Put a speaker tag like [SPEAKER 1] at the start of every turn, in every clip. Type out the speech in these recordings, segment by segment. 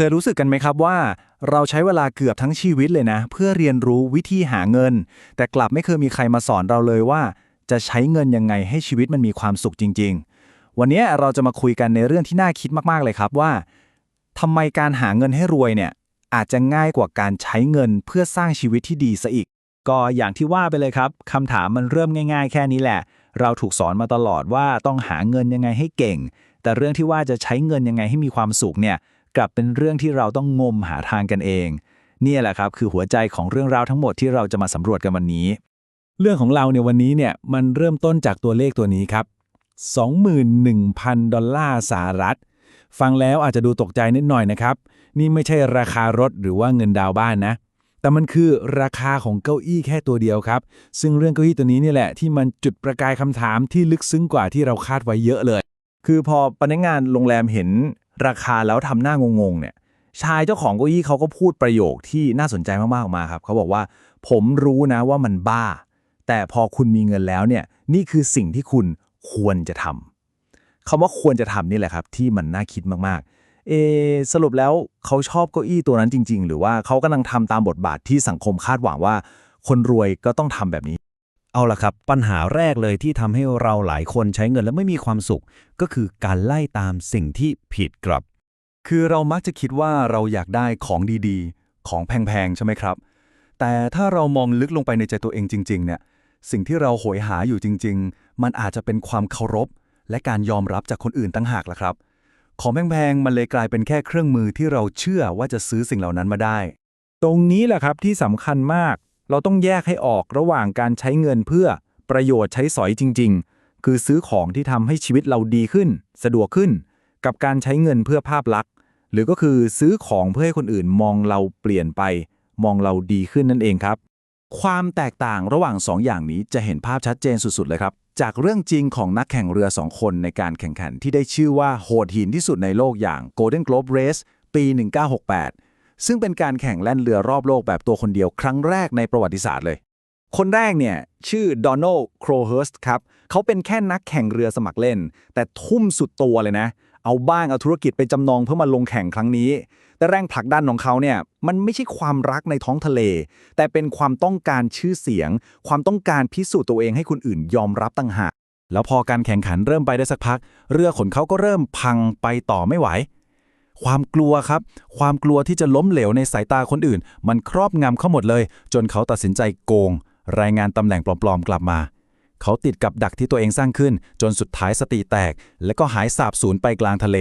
[SPEAKER 1] เคยรู้สึกกันไหมครับว่า เราใช้เวลาเกือบทั้งชีวิตเลยนะ เพื่อเรียนรู้วิธีหาเงิน แต่กลับไม่เคยมีใครมาสอนเราเลยว่า จะใช้เงินยังไงให้ชีวิตมันมีความสุขจริง ๆ วันนี้เราจะมาคุยกันในเรื่องที่น่าคิดมากๆเลยครับว่าทำไมการหาเงินให้รวยเนี่ยอาจจะง่ายกว่าการใช้เงินเพื่อสร้างชีวิตที่ดีซะอีก
[SPEAKER 2] ก็อย่างที่ว่าไปเลยครับคำถามมันเริ่มง่าย ๆ แค่นี้แหละ เราถูกสอนมาตลอดว่าต้องหาเงินยังไงให้เก่ง แต่เรื่องที่ว่าจะใช้เงินยังไงให้มีความสุขเนี่ย กลับเป็นเรื่องที่เราต้องงมหาทางกันเอง เนี่ยแหละครับคือหัวใจของเรื่องราวทั้งหมดที่เราจะมาสำรวจกันวันนี้ เรื่องของเราเนี่ยวันนี้เนี่ยมันเริ่มต้นจากตัวเลขตัวนี้ครับ 21,000 ดอลลาร์สหรัฐ ฟังแล้วอาจจะดูตกใจนิดหน่อยนะครับ นี่ไม่ใช่ราคารถหรือว่าเงินดาวน์บ้านนะ แต่มันคือราคาของเก้าอี้แค่ตัวเดียวครับ ซึ่งเรื่องเก้าอี้ตัวนี้นี่แหละที่มันจุดประกายคำถามที่ลึกซึ้งกว่าที่เราคาดไว้เยอะเลย
[SPEAKER 1] คือพอพนักงานโรงแรมเห็น ราคาแล้วทำหน้างงๆเนี่ยชายเจ้าของเก้าอี้เขาก็พูดประโยคที่น่าสนใจมากๆออกมาครับเขาบอกว่า ผมรู้นะว่ามันบ้า แต่พอคุณมีเงินแล้วเนี่ยนี่คือสิ่งที่คุณควรจะทำคำว่าควรจะทำนี่แหละครับ ที่มันน่าคิดมากๆ เอ สรุปแล้วเขาชอบเก้าอี้ตัวนั้นจริง ๆ หรือว่าเขากำลังทำตามบทบาทที่สังคมคาดหวังว่า คนรวยก็ต้องทำแบบนี้
[SPEAKER 3] เอาล่ะครับ ปัญหาแรกเลยที่ทำให้เราหลายคนใช้เงินแล้วไม่มีความสุข ก็คือการไล่ตามสิ่งที่ผิดครับ
[SPEAKER 1] คือเรามักจะคิดว่าเราอยากได้ของดีๆ ของแพงๆ ใช่ไหมครับ แต่ถ้าเรามองลึกลงไปในใจตัวเองจริง ๆ เนี่ย สิ่งที่เราโหยหาอยู่จริง ๆ มันอาจจะเป็นความเคารพ และการยอมรับจากคนอื่นตั้งหากล่ะครับ ของแพงๆ มันเลยกลายเป็นแค่เครื่องมือที่เราเชื่อว่าจะซื้อสิ่งเหล่านั้นมาได้
[SPEAKER 2] ตรงนี้แหละครับที่สำคัญมาก เราต้องแยกให้ออกระหว่างการใช้เงินเพื่อประโยชน์ใช้สอยจริง ๆ คือซื้อของที่ทำให้ชีวิตเราดีขึ้น สะดวกขึ้น กับการใช้เงินเพื่อภาพลักษณ์ หรือก็คือซื้อของเพื่อให้คนอื่นมองเราเปลี่ยนไป มองเราดีขึ้นนั่นเองครับ
[SPEAKER 1] ความแตกต่างระหว่าง 2ออย่างนี้จะเห็นภาพชัดเจนสุดๆเลยครับ จากเรื่องจริงของนักแข่งเรือ 2 คนในการแข่งขันที่ได้ชื่อว่าโหดหินที่สุดในโลกอย่าง Golden Globe Race ปี 1968 ซึ่งเป็นการแข่งแล่นเรือรอบโลกแบบตัวคนเดียวครั้งแรกในประวัติศาสตร์เลย คนแรกเนี่ยชื่อดอน a l d โครเฮิร์สครับ เขาเป็นแค่นักแข่งเรือสมัครเล่น แต่ทุ่มสุดตัวเลยนะ เอาบ้างเอาธุรกิจไปจำนองเพื่อมาลงแข่งครั้งนี้ แต่แรงผลักดันของเขาเนี่ยมันไม่ใช่ความรักในท้องทะเล แต่เป็นความต้องการชื่อเสียง ความต้องการพิสูจน์ตัวเองให้คนอื่นยอมรับตั้งหากแล้วพอการแข่งขันเริ่มไปได้สักพัก เรือขนเขาก็เริ่มพังไปต่อไม่ไหว ความกลัวครับ ความกลัวที่จะล้มเหลวในสายตาคนอื่น มันครอบงำเขาหมดเลย จนเขาตัดสินใจโกง รายงานตำแหน่งปลอมๆกลับมา เขาติดกับดักที่ตัวเองสร้างขึ้น จนสุดท้ายสติแตก และก็หายสาบสูญไปกลางทะเล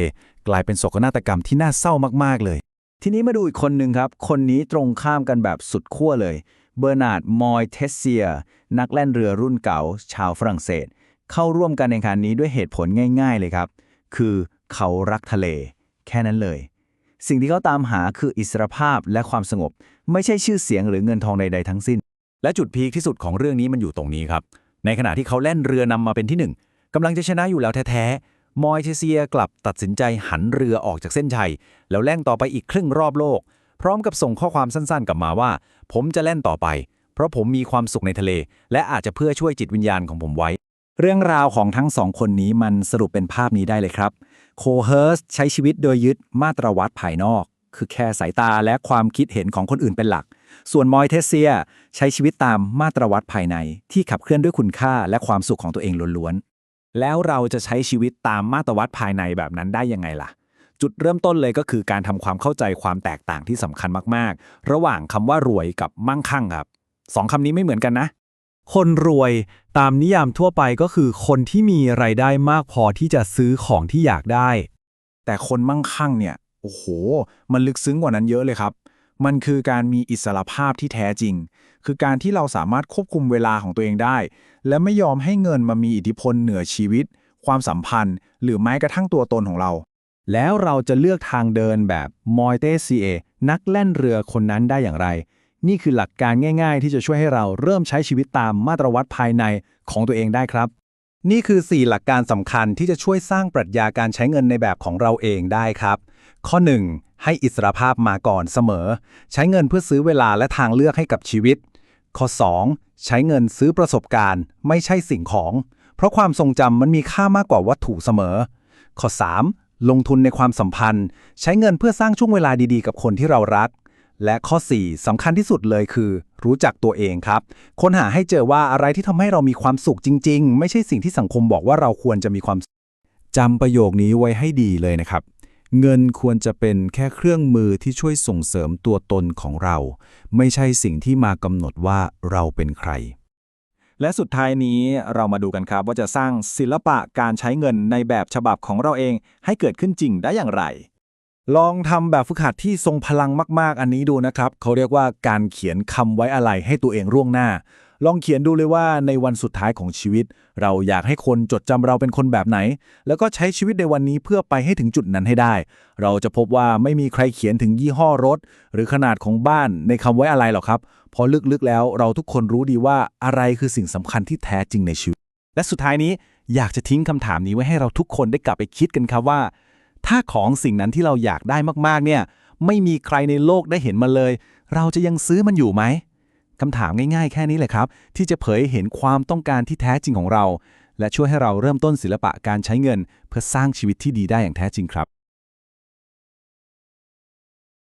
[SPEAKER 1] กลายเป็นโศกนาฏกรรมที่น่าเศร้ามากๆเลย
[SPEAKER 2] ทีนี้มาดูอีกคนหนึ่งครับ คนนี้ตรงข้ามกันแบบสุดขั้วเลย เบอร์นาร์ด มอยเทสเซีย นักแล่นเรือรุ่นเก่า ชาวฝรั่งเศส เข้าร่วมการแข่งขันนี้ด้วยเหตุผลง่าย ๆ เลยครับ คือเขารักทะเล แค่นั้นเลย สิ่งที่เขาตามหาคืออิสรภาพและความสงบ ไม่ใช่ชื่อเสียงหรือเงินทองใดๆทั้งสิ้น
[SPEAKER 3] และจุดพีคที่สุดของเรื่องนี้มันอยู่ตรงนี้ครับ ในขณะที่เขาแล่นเรือนำมาเป็นที่หนึ่งกำลังจะชนะอยู่แล้วแท้ๆมอยเทเซียกลับตัดสินใจหันเรือออกจากเส้นชัย แล้วแล่นต่อไปอีกครึ่งรอบโลก พร้อมกับส่งข้อความสั้นๆกลับมาว่า ผมจะแล่นต่อไป เพราะผมมีความสุขในทะเล และอาจจะเพื่อช่วยจิตวิญญาณของผมไว้
[SPEAKER 2] เรื่องราวของทั้งสองคนนี้มันสรุปเป็นภาพนี้ได้เลยครับ โคเฮิร์สใช้ชีวิตโดยยึดมาตรวัดภายนอก คือแค่สายตาและความคิดเห็นของคนอื่นเป็นหลัก ส่วนมอยเทสเซียใช้ชีวิตตามมาตรวัดภายในที่ขับเคลื่อนด้วยคุณค่าและความสุขของตัวเองล้วนๆ แล้วเราจะใช้ชีวิตตามมาตรวัดภายในแบบนั้นได้ยังไงล่ะ จุดเริ่มต้นเลยก็คือการทำความเข้าใจความแตกต่างที่สำคัญมากๆ ระหว่างคำว่ารวยกับมั่งคั่งครับสองคำนี้ไม่เหมือนกันนะ
[SPEAKER 4] คนรวยตามนิยามทั่วไปก็คือคนที่มีไรายได้มากพอที่จะซื้อของที่อยากได้
[SPEAKER 1] แต่คนมั่งคั่งเนี่ย โอ้โห มันลึกซึ้งกว่านั้นเยอะเลยครับ มันคือการมีอิสรภาพที่แท้จริง คือการที่เราสามารถควบคุมเวลาของตัวเองได้ และไม่ยอมให้เงินมามีอิทธิพลเหนือชีวิต ความสัมพันธ์ หรือแม้กระทั่งตัวตนของเรา
[SPEAKER 4] แล้วเราจะเลือกทางเดินแบบมอยเตซีเอนักแล่นเรือคนนั้นได้อย่างไร นี่คือหลักการง่าย ๆ ที่จะช่วยให้เราเริ่มใช้ชีวิตตามมาตรวัดภายในของตัวเองได้ครับ นี่คือ 4 หลักการสำคัญที่จะช่วยสร้างปรัชญาการใช้เงินในแบบของเราเองได้ครับ ข้อ 1. ให้อิสรภาพมาก่อนเสมอ ใช้เงินเพื่อซื้อเวลาและทางเลือกให้กับชีวิต ข้อ 2. ใช้เงินซื้อประสบการณ์ ไม่ใช่สิ่งของ เพราะความทรงจำมันมีค่ามากกว่าวัตถุเสมอ ข้อ 3.
[SPEAKER 2] ลงทุนในความสัมพันธ์ ใช้เงินเพื่อสร้างช่วงเวลาดีๆ กับคนที่เรารัก และข้อ 4สำคัญที่สุดเลยคือ รู้จักตัวเองครับ ค้นหาให้เจอว่าอะไรที่ทำให้เรามีความสุขจริง ๆ ไม่ใช่สิ่งที่สังคมบอกว่าเราควรจะมีความสุข
[SPEAKER 3] จำประโยคนี้ไว้ให้ดีเลยนะครับ เงินควรจะเป็นแค่เครื่องมือที่ช่วยส่งเสริมตัวตนของเรา ไม่ใช่สิ่งที่มากำหนดว่าเราเป็นใคร
[SPEAKER 2] และสุดท้ายนี้เรามาดูกันครับว่าจะสร้างศิลปะการใช้เงินในแบบฉบับของเราเองให้เกิดขึ้นจริงได้อย่างไร ลองทำแบบฝึกหัดที่ทรงพลังมาก ๆ อันนี้ดูนะครับ เขาเรียกว่าการเขียนคำไว้อะไรให้ตัวเองร่วงหน้า ลองเขียนดูเลยว่าในวันสุดท้ายของชีวิต เราอยากให้คนจดจำเราเป็นคนแบบไหน แล้วก็ใช้ชีวิตในวันนี้เพื่อไปให้ถึงจุดนั้นให้ได้ เราจะพบว่าไม่มีใครเขียนถึงยี่ห้อรถ หรือขนาดของบ้านในคำไว้อะไรหรอกครับเพราะลึกๆแล้วเราทุกคนรู้ดีว่าอะไรคือสิ่งสำคัญที่แท้จริงในชีวิต และสุดท้ายนี้อยากจะทิ้งคำถามนี้ไว้ให้เราทุกคนได้กลับไปคิดกันครับว่า ถ้าของสิ่งนั้นที่เราอยากได้มากๆเนี่ย ไม่มีใครในโลกได้เห็นมันเลย เราจะยังซื้อมันอยู่ไหมคำถามง่ายๆ แค่นี้แหละครับ ที่จะเผยเห็นความต้องการที่แท้จริงของเรา และช่วยให้เราเริ่มต้นศิลปะการใช้เงิน เพื่อสร้างชีวิตที่ดีได้อย่างแท้จริงครับ